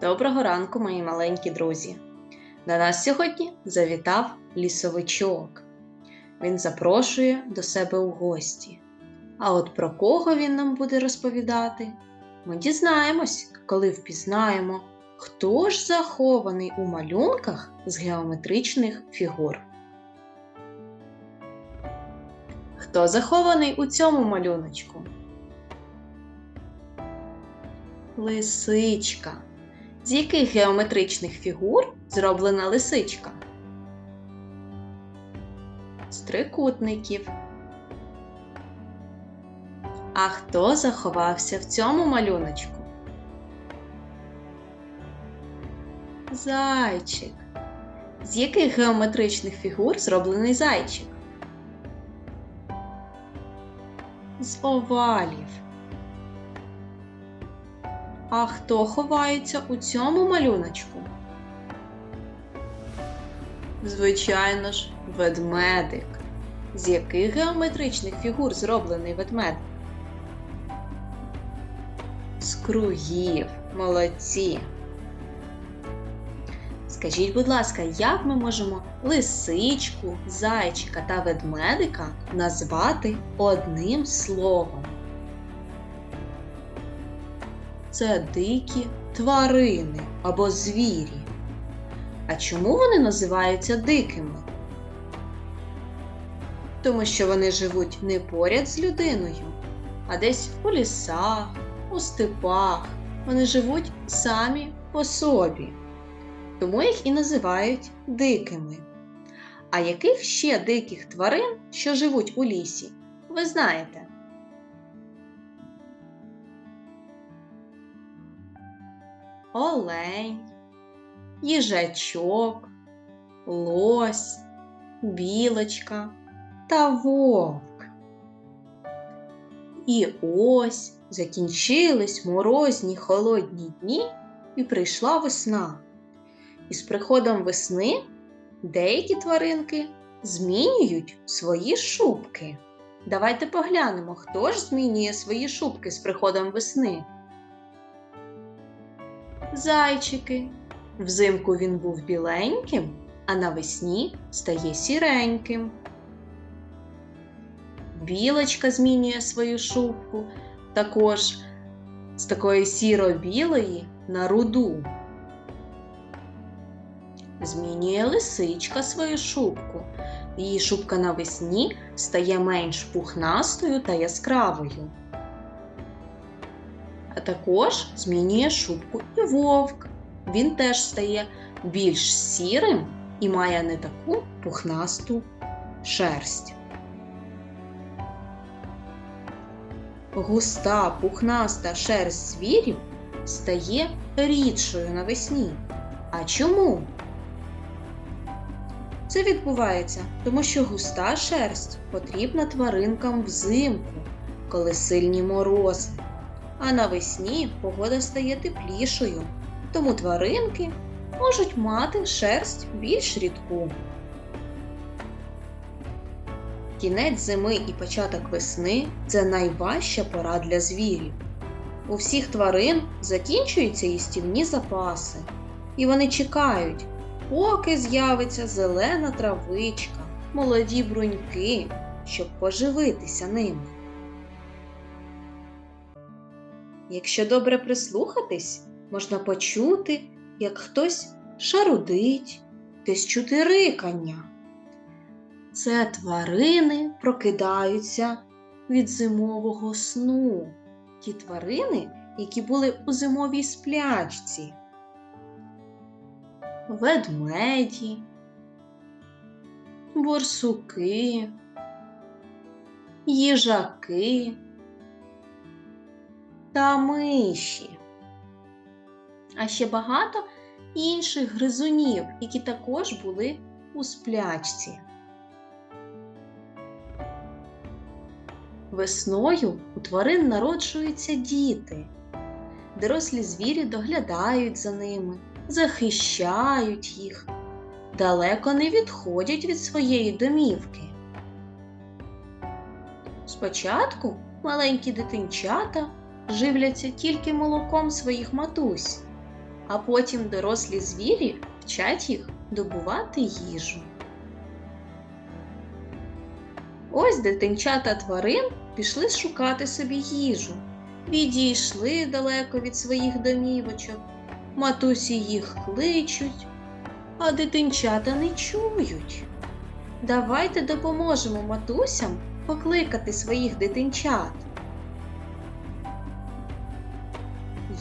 Доброго ранку, мої маленькі друзі! До нас сьогодні завітав лісовичок. Він запрошує до себе у гості. А от про кого він нам буде розповідати, ми дізнаємось, коли впізнаємо, хто ж захований у малюнках з геометричних фігур. Хто захований у цьому малюночку? Лисичка. З яких геометричних фігур зроблена лисичка? З трикутників. А хто заховався в цьому малюночку? Зайчик. З яких геометричних фігур зроблений зайчик? З овалів. А хто ховається у цьому малюночку? Звичайно ж, ведмедик. З яких геометричних фігур зроблений ведмедик? З кругів. Молодці. Скажіть, будь ласка, як ми можемо лисичку, зайчика та ведмедика назвати одним словом? Це дикі тварини або звірі. А чому вони називаються дикими? Тому що вони живуть не поряд з людиною, а десь у лісах, у степах. Вони живуть самі по собі. Тому їх і називають дикими. А яких ще диких тварин, що живуть у лісі, ви знаєте? Олень, їжачок, лось, білочка та вовк. І ось закінчились морозні холодні дні і прийшла весна. І з приходом весни деякі тваринки змінюють свої шубки. Давайте поглянемо, хто ж змінює свої шубки з приходом весни. Зайчики. Взимку він був біленьким, а навесні стає сіреньким. Білочка змінює свою шубку також з такої сіро-білої на руду. Змінює лисичка свою шубку. Її шубка навесні стає менш пухнастою та яскравою. А також змінює шубку і вовк. Він теж стає більш сірим і має не таку пухнасту шерсть. Густа пухнаста шерсть звірів стає рідшою навесні. А чому? Це відбувається, тому що густа шерсть потрібна тваринкам взимку, коли сильні морози. А навесні погода стає теплішою, тому тваринки можуть мати шерсть більш рідку. Кінець зими і початок весни це найважча пора для звірів. У всіх тварин закінчуються їстівні запаси, і вони чекають, поки з'явиться зелена травичка, молоді бруньки, щоб поживитися ними. Якщо добре прислухатись, можна почути, як хтось шарудить, десь чути рикання. Це тварини прокидаються від зимового сну. Ті тварини, які були у зимовій сплячці. Ведмеді, борсуки, їжаки та миші. А ще багато інших гризунів, які також були у сплячці. Весною у тварин народжуються діти. Дорослі звірі доглядають за ними, захищають їх, далеко не відходять від своєї домівки. Спочатку маленькі дитинчата живляться тільки молоком своїх матусь, а потім дорослі звірі вчать їх добувати їжу. Ось дитинчата тварин пішли шукати собі їжу. Відійшли далеко від своїх домівочок. Матусі їх кличуть, а дитинчата не чують. Давайте допоможемо матусям покликати своїх дитинчат.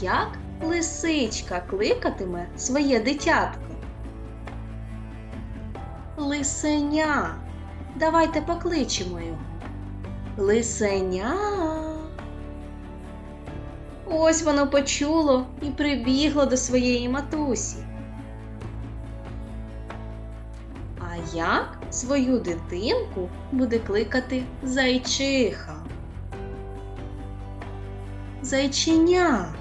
Як лисичка кликатиме своє дитятко? Лисеня. Давайте покличемо його. Лисеня. Ось воно почуло і прибігло до своєї матусі. А як свою дитинку буде кликати зайчиха? Зайченя.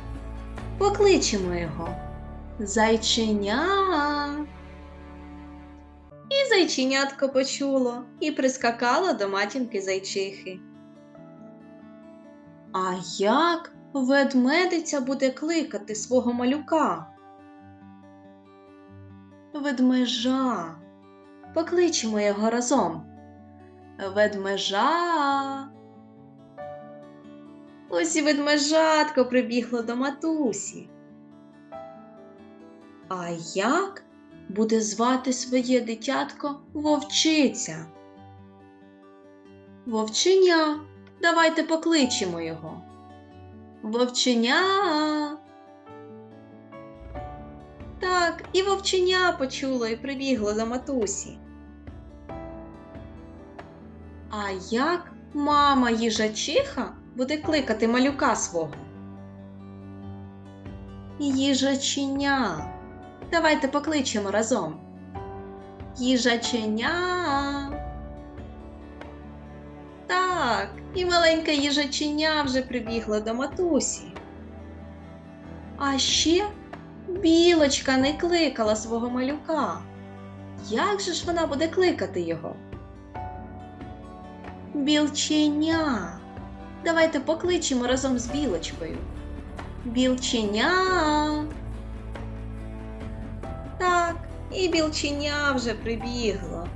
Покличемо його. Зайченя. І зайченятко почуло і прискакало до матінки зайчихи. А як ведмедиця буде кликати свого малюка? Ведмежа. Покличемо його разом. Ведмежа. Ось і ведмежатко прибігло до матусі. А як буде звати своє дитятко вовчиця? Вовченя. Давайте покличемо його. Вовченя. Так, і вовченя почуло і прибігло до матусі. А як мама їжачиха буде кликати малюка свого? Їжаченя. Давайте покличемо разом. Їжаченя. Так, і маленька їжаченя вже прибігла до матусі. А ще білочка не кликала свого малюка. Як же ж вона буде кликати його? Білченя. Давайте покличемо разом з білочкою. Білченя. Так, і білченя вже прибігло.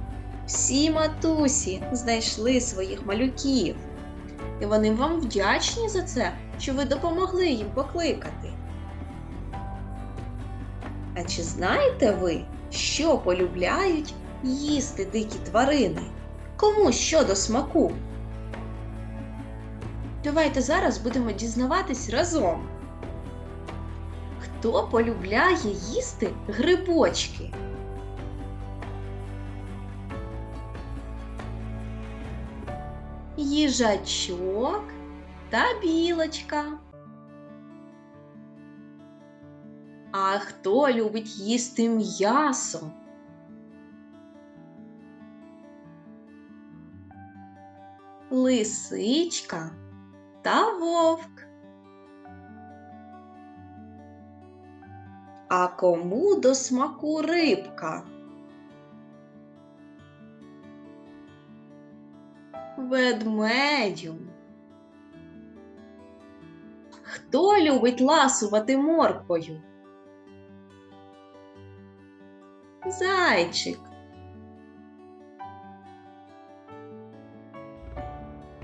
Всі матусі знайшли своїх малюків. І вони вам вдячні за це, що ви допомогли їм покликати. А чи знаєте ви, що полюбляють їсти дикі тварини? Кому що до смаку? Давайте зараз будемо дізнаватись разом. Хто полюбляє їсти грибочки? Їжачок та білочка. А хто любить їсти м'ясо? Лисичка та вовк. А кому до смаку рибка? Ведмедю. Хто любить ласувати морквою? Зайчик.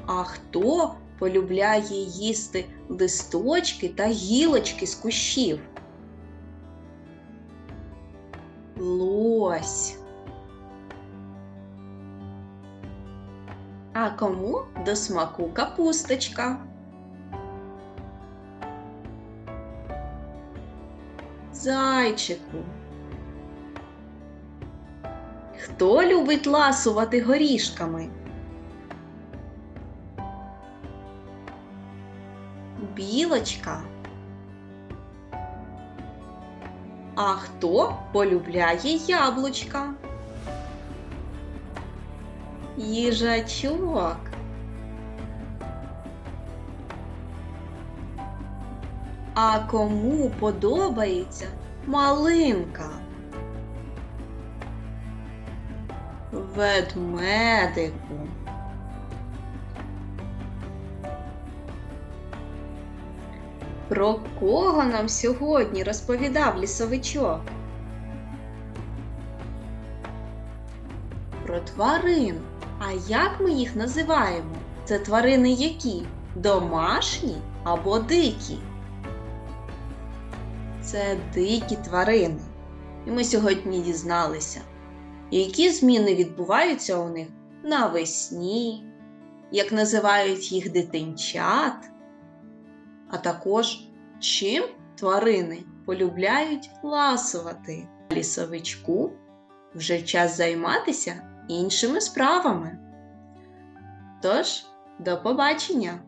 А хто полюбляє їсти листочки та гілочки з кущів? Лось. А кому до смаку капусточка? Зайчику. Хто любить ласувати горішками? Білочка. А хто полюбляє яблучка? Їжачок. А кому подобається малинка? Ведмедику. Про кого нам сьогодні розповідав лісовичок? Про тварин. А як ми їх називаємо? Це тварини які? Домашні або дикі? Це дикі тварини. І ми сьогодні дізналися, які зміни відбуваються у них навесні, як називають їх дитинчат, а також чим тварини полюбляють ласувати. Лісовичку вже час займатися іншими справами. Тож, до побачення!